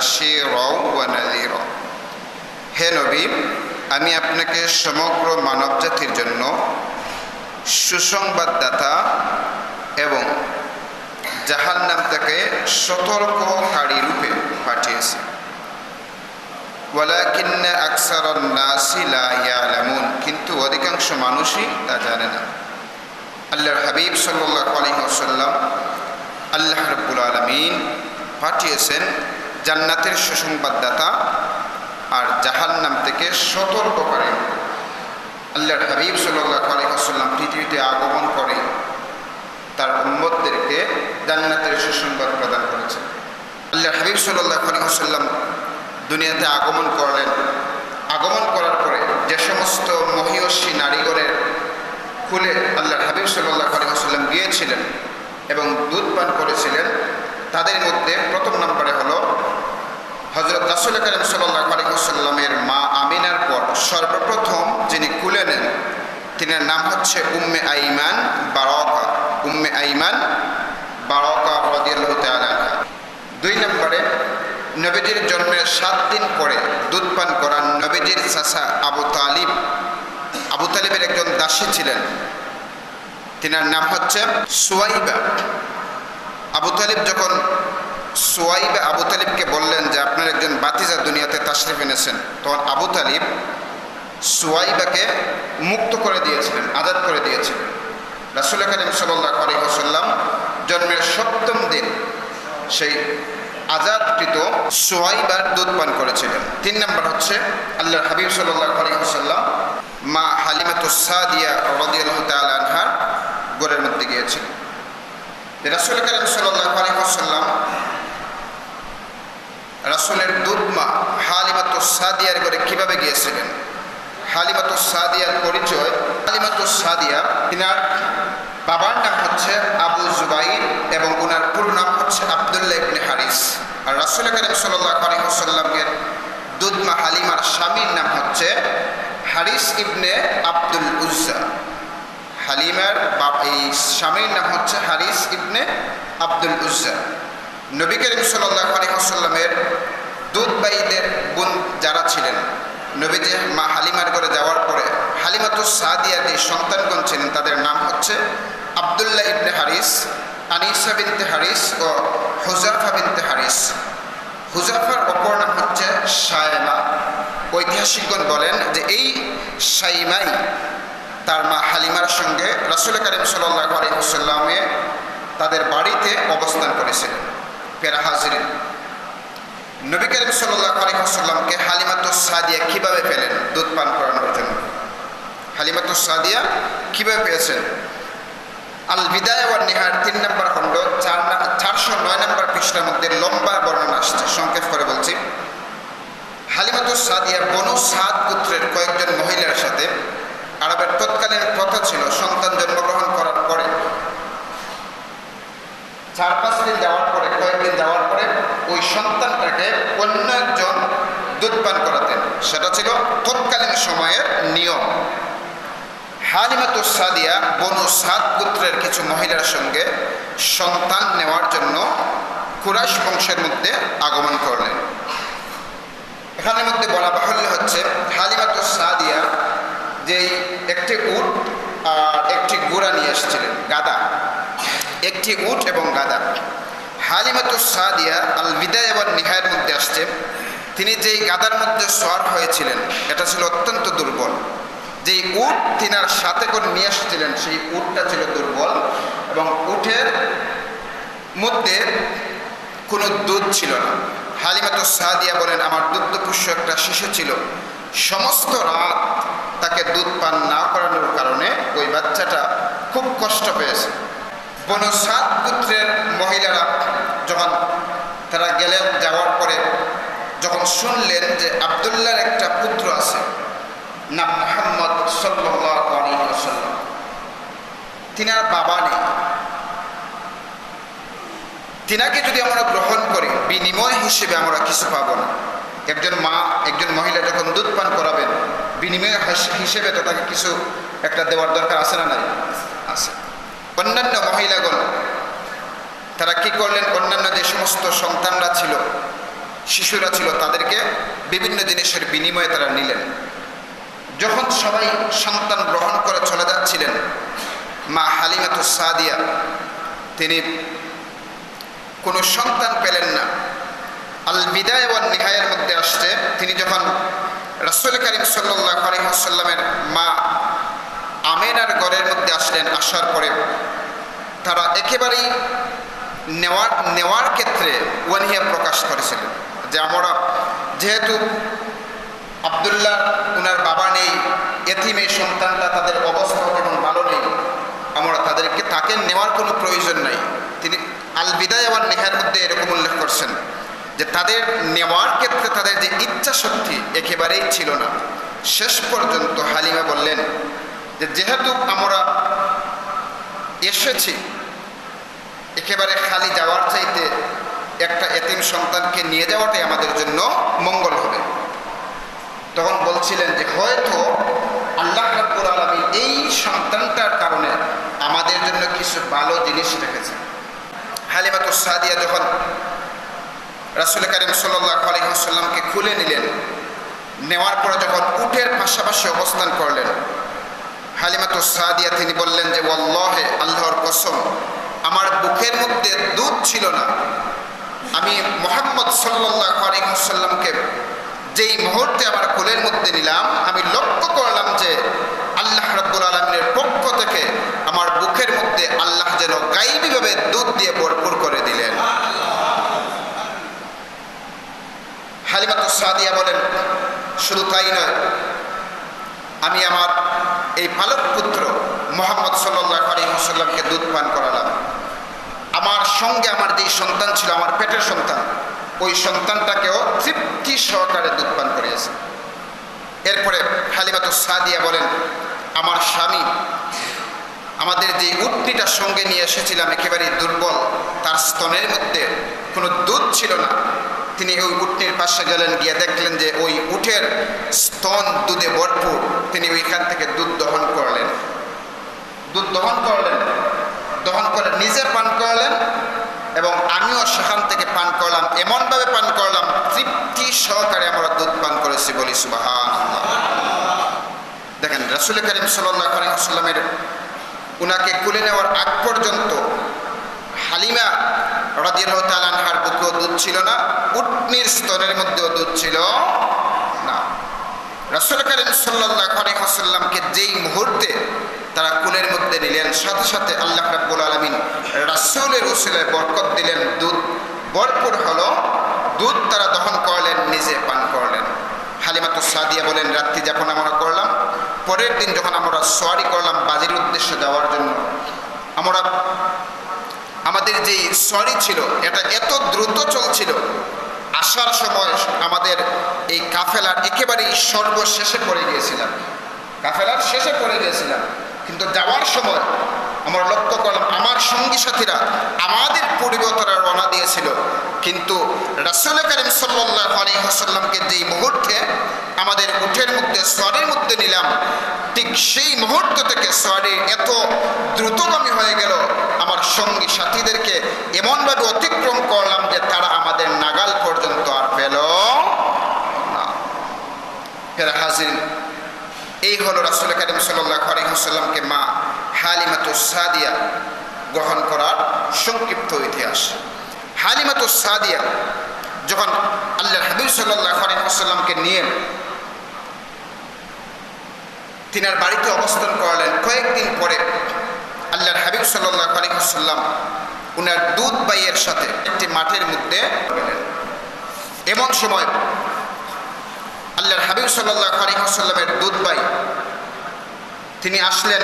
বাশীরা ওয়া নাযীরা হে নবী, আমি আপনাকে সমগ্র মানবজাতির জন্য সুসংবাদদাতা এবং জাহান্নাম থেকে সতর্ককারী রূপে পাঠিয়েছি। ওয়ালাকিন্ন আকসার নাসি লা ইয়ালামুন। কিন্তু অধিকাংশ মানুষই তা জানে না। আল্লাহর হাবিব সাল্লাল্লাহু আলাইহি ওয়াসাল্লাম আল্লাহ রাব্বুল আলামিন পাঠিয়েছেন জান্নাতের সুসংবাদদাতা আর জাহান্নাম থেকে সতর্ক সতর্ককারী। আল্লাহর হাবিব সাল্লাল্লাহু আলাইহি ওয়াসাল্লাম পৃথিবীতে আগমন করে, তার উম্মতদেরকে জান্নাতের সুসংবাদ প্রদান করেছেন। আল্লাহর হাবিব সাল্লাল্লাহু আলাইহি ওয়াসাল্লাম দুনিয়াতে আগমন করলেন। আগমন করার পরে যে সমস্ত মহিয়সী নারীগণের খুলে আল্লাহর হাবিব সাল্লাহ আলী গিয়েছিলেন এবং দুধ পান করেছিলেন, তাদের মধ্যে প্রথম নম্বরে হলো হজরত রাসুল করিম সাল্লাহ আলী মা আমিনার পর সর্বপ্রথম যিনি কুলে নেন, তিনার নাম হচ্ছে উম্মে আইমান বারকা। উম্মে আইমান বারকা দুই নম্বরে, নবীজির জন্মের সাত দিন পরে দুধ পান করান নবীজির চাষা আবু তালিব। আবু তালিবের একজন দাসী ছিলেন। তিনার নাম হচ্ছে সুয়াইবা। আবু তালিব যখন সোয়াইবা আবু তালিবকে বললেন যে, আপনার একজন বাতিজা দুনিয়াতে তাশরিফ এনেছেন। তখন আবু তালিব সোয়াইবাকে মুক্ত করে দিয়েছিলেন, আজাদ করে দিয়েছিলেন। রাসুল করিম সাল্লাহ আলহিহাসাল্লাম জন্মের সপ্তম দিন সেই আজাদকৃত সোয়াইবার দুধ পান করেছিলেন। তিন নম্বর হচ্ছে আল্লাহ হাবিব সাল্লাহ আলহিহাসাল্লাম মা হালিমাত সাদিয়া রদিয়াল্লাহ তাল আনহার গোরের মধ্যে গিয়েছিলেন। রাসুল করিম সাল্লাহ আলহিহাসাল্লাম রাসুলের দুধমা হালিমাত সাদিয়ার ঘরে কীভাবে গিয়েছিলেন? হালিমাত সাদিয়ার পরিচয়, হালিমাত সাদিয়া, তিনার বাবার নাম হচ্ছে আবু জুবাইর এবং ওনার পুরো নাম হচ্ছে আবদুল্লাহ ইবনে হারিস। আর রাসুল করিম সাল্লাহ আলহিহাসাল্লামের দুধমা হালিমার স্বামীর নাম হচ্ছে হারিস ইবনে আব্দুল উজ্জা। হালিমার এই স্বামীর নাম হচ্ছে হারিস ইবনে আব্দুল উজ্জা। নবী করিম সাল্লাহ আলহিহাসাল্লামের দুধবাইদের বোন যারা ছিলেন, নবীজি মা হালিমার ঘরে যাওয়ার পরে হালিমাতু সাদিয়া সন্তানগণ ছিলেন, তাদের নাম হচ্ছে আবদুল্লাহ ইবনে হারিস, আনিসা বিনতে হারিস ও হুজাফা বিনতে হারিস। হুজাফার অপর নাম হচ্ছে সায়মা ঐতিহাসিকগণ বলেন যে এই সাইমাই তার মা হালিমার সঙ্গে রাসুল করিম সাল্লাহ আলহিহাসাল্লামে তাদের বাড়িতে অবস্থান করেছিলেন। পেরা হাজরিন নবী করিম সাল্লাহ আলহিহাসাল্লামকে হালিমাত সাদিয়া কীভাবে পেলেন? দুধ পান করানোর জন্য। হালিমাত সাদিয়া কীভাবে পেয়েছেন? আল বিদায় ওয়ার নিহার তিন নম্বর খণ্ড, চার চারশো নয় নম্বর পৃষ্ঠার মধ্যে লম্বা বর্ণনা আসছে। সংক্ষেপ করে বলছি। হালিমাতুর সাদিয়া বনু সাদ পুত্রের কয়েকজন মহিলার সাথে আরবের তৎকালীন প্রথা ছিল সন্তান জন্মগ্রহণ করার পরে চার পাঁচ দিন যাওয়ার পরে কয়েকদিন যাওয়ার পরে ওই সন্তানটাকে অন্য একজন দুধ পান করাতেন সেটা ছিল তৎকালীন সময়ের নিয়ম। হালিমাতুর সাদিয়া বনু সাদ পুত্রের কিছু মহিলার সঙ্গে সন্তান নেওয়ার জন্য কুরাশ বংশের মধ্যে আগমন করলেন। এখানের মধ্যে বলা বাহুল্য হচ্ছে হালিমাতুর সাদিয়া যেই একটি উট আর একটি গোড়া নিয়ে এসেছিলেন, গাদা। একটি উট এবং গাদা। হালিমাতুর সাদিয়া আল বিদায় এবং নিহায়ের মধ্যে আসছে। তিনি যেই গাদার মধ্যে সর হয়েছিলেন, এটা ছিল অত্যন্ত দুর্বল। যেই উট তিনার সাথে করে নিয়ে এসেছিলেন, সেই উটটা ছিল দুর্বল এবং উটের মধ্যে কোনো দুধ ছিল না। হালিমাতুর সাদিয়া বলেন, আমার দুগ্ধপুষ্য একটা শিশু ছিল। সমস্ত রাত তাকে দুধ পান না করানোর কারণে ওই বাচ্চাটা খুব কষ্ট পেয়েছে। বনু সাত পুত্রের মহিলারা যখন তারা গেলেন, যাওয়ার পরে যখন শুনলেন যে আবদুল্লাহর একটা পুত্র আছে, নাম মোহাম্মদ সাল্লাম তিনার বাবা নেই। তিনাকে যদি আমরা গ্রহণ করি, বিনিময় হিসেবে আমরা কিছু পাবো না। একজন মা, একজন মহিলা যখন দুধ পান করাবেন, বিনিময় হিসেবে তো তাকে কিছু একটা দেওয়ার দরকার আছে না নাই? আছে। অন্যান্য মহিলাগণ, তারা কি করলেন? অন্যান্য যে সমস্ত সন্তানরা ছিল শিশুরা ছিল তাদেরকে বিভিন্ন জিনিসের বিনিময়ে তারা নিলেন। যখন সবাই সন্তান গ্রহণ করে চলে যাচ্ছিলেন, মা হালিমাতু সাদিয়া, তিনি কোনো সন্তান পেলেন না। আল বিদায় এবং নিহায়ের মধ্যে আসছে, তিনি যখন রসুল করিম সাল্লাহ আলহিহাসাল্লামের মা আমেনার ঘরের মধ্যে আসলেন, আসার পরে তারা একেবারেই নেওয়ার নেওয়ার ক্ষেত্রে ওয়ানিয়া প্রকাশ করেছিলেন। যে আমরা যেহেতু আবদুল্লাহ ওনার বাবা নেই এতিম এই সন্তানটা তাদের অবস্থা তেমন ভালো নেই, আমরা তাদেরকে তাকে নেওয়ার কোনো প্রয়োজন নাই। তিনি আল বিদায় আবার নেহার মধ্যে এরকম উল্লেখ করছেন যে তাদের নেওয়ার ক্ষেত্রে তাদের যে ইচ্ছা শক্তি একেবারেই ছিল না। শেষ পর্যন্ত হালিমা বললেন যে যেহেতু আমরা এসেছি, একেবারে খালি যাওয়ার চাইতে একটা এতিম সন্তানকে নিয়ে যাওয়াটাই আমাদের জন্য মঙ্গল হবে। তখন বলছিলেন যে, হয়তো আল্লাহ রাব্বুল আলমী এই সন্তানটার কারণে আমাদের জন্য কিছু ভালো জিনিস রেখেছে হালিমাতুস সাদিয়া যখন রাসুল করিম সাল্লাহ আলহিহাসাল্লামকে খুলে নিলেন, নেওয়ার পরে যখন উটের পাশাপাশি অবস্থান করলেন, হালিমাতুস সাদিয়া তিনি বললেন যে ওল্লাহে আল্লাহর কসম, আমার বুকের মধ্যে দুধ ছিল না আমি মোহাম্মদ সাল্লাহ আলহিহাসাল্লামকে যেই মুহূর্তে আমার কোলের মধ্যে নিলাম, আমি লক্ষ্য করলাম যে আল্লাহ রব্বুল আলমিনের পক্ষ থেকে আমার বুকের মধ্যে আল্লাহ যেন গাইবীভাবে দুধ দিয়ে ভরপুর করে দিলেন। হালিমাতু সাদিয়া বলেন, শুধু তাই নয়, আমি আমার এই পালক পুত্র মোহাম্মদ সাল্লাহ আলিমসাল্লামকে দুধ পান করালাম। আমার সঙ্গে আমার যেই সন্তান ছিল, আমার পেটের সন্তান, ওই সন্তানটাকেও তৃপ্তি সহকারে দুধ পান করিয়েছে। এরপরে হালিমাতু সাদিয়া বলেন, আমার স্বামী, আমাদের যে উটনিটা সঙ্গে নিয়ে এসেছিলাম একেবারে দুর্বল, তার স্তনের মধ্যে কোনো দুধ ছিল না। তিনি ওই উটনির পাশে গেলেন, গিয়ে দেখলেন যে ওই উটের স্তন দুধে ভরপুর। তিনি ওইখান থেকে দুধ দহন করলেন। দুধ দহন করলেন। দহন করে নিজে পান করলেন এবং আমিও সেখান থেকে পান করলাম, এমনভাবে পান করলাম, তৃপ্তি সহকারে আমরা দুধ পান করেছি বলি সুবাহান দেখেন, রাসুল করিম সাল্লামের উনাকে কুলে নেওয়ার আগ পর্যন্ত হালিমা রাজিয়াল তালানহার বুকেও দুধ ছিল না, উটনির স্তরের মধ্যেও দুধ ছিল না। রাসুল করিম সাল্লাহ আলিহাসাল্লামকে যেই মুহূর্তে তারা কুলের মধ্যে নিলেন। সাথে সাথে আল্লাহ রাব্বুল আলমিন রাসুলের উসুলের বরকত দিলেন। দুধ, ভরপুর হলো দুধ তারা দহন করলেন, নিজে পান করলেন। হালিমাতু সাদিয়া বলেন, রাত্রি যখন আমরা করলাম, পরের দিন যখন আমরা সোয়ারি করলাম বাজির উদ্দেশ্যে যাওয়ার জন্য, আমরা, আমাদের যে সরি ছিল, এটা এত দ্রুত চলছিল, আসার সময় আমাদের এই কাফেলার একেবারেই সর্বশেষে পড়ে গিয়েছিলাম। কাফেলার শেষে পড়ে গিয়েছিলাম। কিন্তু যাওয়ার সময় আমরা লক্ষ্য করলাম, আমার সঙ্গী সাথীরা আমাদের পরিবর্তনে রওনা দিয়েছিল। কিন্তু রাসুল করিম সাল্লাহ আলী হাসাল্লামকে যেই মুহূর্তে আমাদের উঠের মধ্যে, সোয়ারির মধ্যে নিলাম, ঠিক সেই মুহূর্ত থেকে সোয়ারি এত দ্রুতগামী হয়ে গেল, আমার সঙ্গী সাথীদেরকে এমনভাবে অতিক্রম করলাম যে তারা আমাদের নাগাল পর্যন্ত আর পেল না। হাজির এই হলো রাসুল করিম সাল্লাহ আলহিহাসাল্লামকে মা হালিমাতু সাদিয়া গ্রহণ করার সংক্ষিপ্ত ইতিহাস। হালিমাতু সাদিয়া যখন আল্লাহ হাবিব সাল্লাহ আলহিহাসাল্লামকে নিয়ে তিনার বাড়িতে অবস্থান করলেন, কয়েকদিন পরে আল্লাহর হাবিব সাল্লাহ আলহিহাসাল্লাম উনার দুধ বাইয়ের সাথে একটি মাঠের মধ্যে এমন সময় আল্লাহর হাবিব সাল্লাহ আলহিহাসাল্লামের দুধ বাই তিনি আসলেন,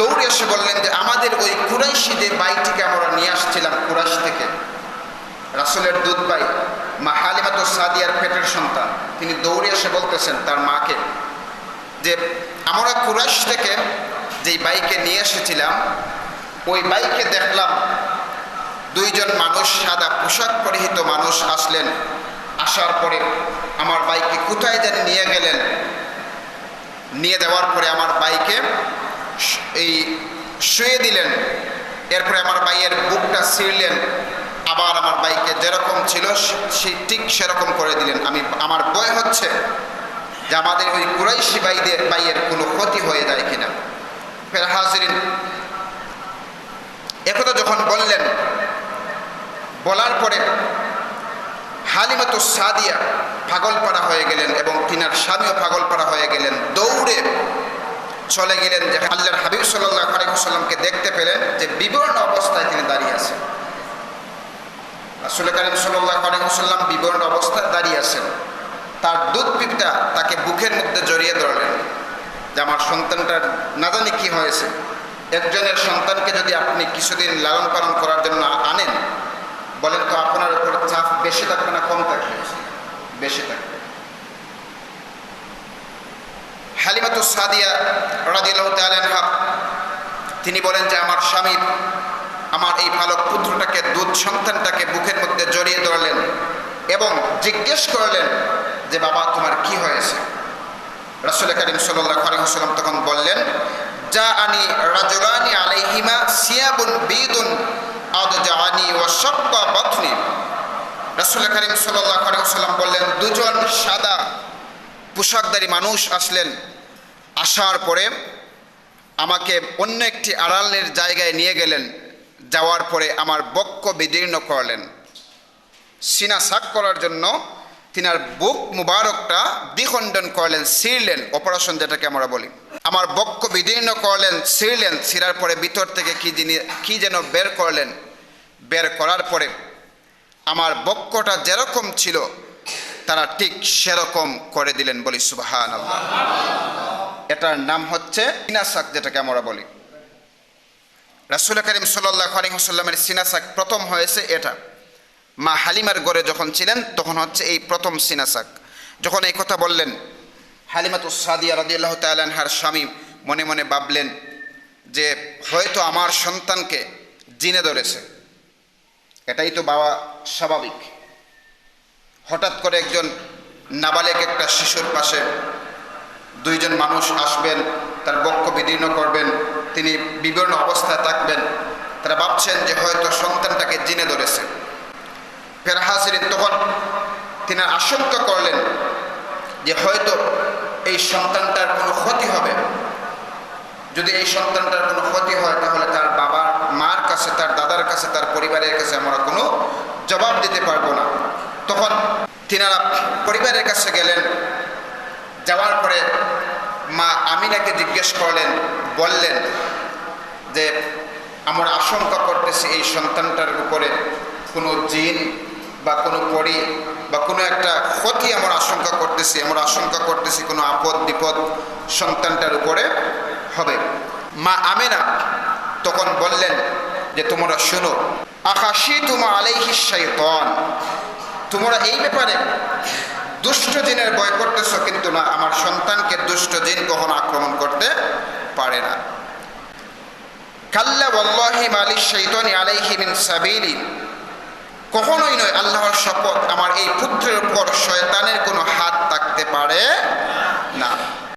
দৌড়ে এসে বললেন যে, আমাদের ওই কুরাইশিদের বাইটিকে আমরা নিয়ে আসছিলাম কুরাইশ থেকে। রাসুলের দুধ বাই মা হালিমাত সাদিয়ার পেটের সন্তান, তিনি দৌড়ে এসে বলতেছেন তার মাকে যে, আমরা কুরাইশ থেকে যেই বাইকে নিয়ে এসেছিলাম, ওই বাইকে দেখলাম দুইজন মানুষ সাদা পোশাক পরিহিত মানুষ আসলেন। আসার পরে আমার বাইকে কোথায় যেন নিয়ে গেলেন? নিয়ে দেওয়ার পরে আমার বাইকে এই শুয়ে দিলেন। এরপরে আমার বাইয়ের বুকটা ছিঁড়লেন। আবার আমার বাইকে যেরকম ছিল, সে ঠিক সেরকম করে দিলেন। আমি, আমার ভয় হচ্ছে যে আমাদের ওই কুরাইশি বাইদের বাইয়ের কোনো ক্ষতি হয়ে যায় কিনা। ফের হাজরিন, একথা যখন বললেন, বলার পরে হালিমাতু সাদিয়া পাগলপাড়া হয়ে গেলেন এবং তিনার স্বামীও পাগলপাড়া হয়ে গেলেন। দৌড়ে চলে গেলেন যে আল্লাহর হাবিব সাল্লাহ আলাইসাল্লামকে দেখতে পেলেন যে বিবরণ অবস্থায় তিনি দাঁড়িয়ে আছেন। রাসুল করিম সাল্লাহ আলাইসাল্লাম বিবরণ অবস্থায় দাঁড়িয়ে আছেন। তার দুধ পিপটা তাকে বুকের মধ্যে জড়িয়ে ধরলেন যে আমার সন্তানটার না জানি কী হয়েছে। একজনের সন্তানকে যদি আপনি কিছুদিন লালন পালন করার জন্য আনেন বলেন তো আপনার উপর চাপ বেশি থাকবে না কম থাকবে? বেশি থাকবে। হালিমাতু সাদিয়া রাদিল্লাহ তালানহা তিনি বলেন যে আমার স্বামী আমার এই পালক পুত্রটাকে, দুধ সন্তানটাকে বুকের মধ্যে জড়িয়ে ধরলেন এবং জিজ্ঞেস করলেন যে, বাবা, তোমার কি হয়েছে? রাসুল করিম সাল্লাহ আলহিহাল্লাম তখন বললেন যা আনি রাজুলানি আলাইহিমা সিয়াবুন বিদুন আদজানি ও সব্বা বাথনি রাসুল করিম আলহিহাল্লাম বললেন, দুজন সাদা পোশাকধারী মানুষ আসলেন। আসার পরে আমাকে অন্য একটি আড়ালের জায়গায় নিয়ে গেলেন। যাওয়ার পরে আমার বক্ষ বিদীর্ণ করলেন। সিনা সাক করার জন্য তিনার বুক মুবারকটা দ্বিখণ্ডন করলেন, ছিঁড়লেন অপারেশন যেটাকে আমরা বলি। আমার বক্ষ বিদীর্ণ করলেন, ছিঁড়লেন, ছিঁড়ার পরে ভিতর থেকে কি জিনিস কী যেন বের করলেন, বের করার পরে আমার বক্ষটা যেরকম ছিল, তারা ঠিক সেরকম করে দিলেন বলি সুবাহান আল্লাহ এটার নাম হচ্ছে সিনাসাক যেটাকে আমরা বলি। রাসুল করিম সাল্লাহ আলিহাসাল্লামের সিনাসাক প্রথম হয়েছে এটা। মা হালিমার গড়ে যখন ছিলেন, তখন হচ্ছে এই প্রথম সিনাসাক। যখন এই কথা বললেন, হালিমাতু সাদিয়া রদিয়াল্লাহ তালহার স্বামী মনে মনে ভাবলেন যে, হয়তো আমার সন্তানকে জিনে ধরেছে। এটাই তো বাবা স্বাভাবিক। হঠাৎ করে একজন নাবালেক একটা শিশুর পাশে দুইজন মানুষ আসবেন, তার বক্ষ বিদীর্ণ করবেন, তিনি বিবর্ণ অবস্থায় থাকবেন। তারা ভাবছেন যে হয়তো সন্তানটাকে জিনে ধরেছে। ফের হাজির তখন তিনি আশঙ্কা করলেন যে হয়তো এই সন্তানটার কোনো ক্ষতি হবে। যদি এই সন্তানটার কোনো ক্ষতি হয়, তাহলে তার বাবার মার কাছে, তার দাদার কাছে, তার পরিবারের কাছে আমরা কোনো জবাব দিতে পারব না। তখন তিনারা পরিবারের কাছে গেলেন। যাওয়ার পরে মা আমিনাকে জিজ্ঞেস করলেন, বললেন যে, আমরা আশঙ্কা করতেছি এই সন্তানটার উপরে কোনো জিন বা কোনো পরি বা কোনো একটা ক্ষতি আমার আশঙ্কা করতেছি আমার আশঙ্কা করতেছি, কোনো আপদ বিপদ সন্তানটার উপরে হবে। মা আমেনা তখন বললেন যে, তোমরা শোনো আকাশি তোমা আলাইহি শাইতান, তোমরা এই ব্যাপারে দুষ্ট জিনের ভয় করতেছ, কিন্তু না, আমার সন্তানকে দুষ্ট জিন কখনো আক্রমণ করতে পারে না। কাল্লা বল্লাহি মালিক শৈতনি আলাইহি মিন কখনোই নয় আল্লাহর শপথ আমার এই পুত্রের উপর শয়তানের কোনো হাত থাকতে পারে না।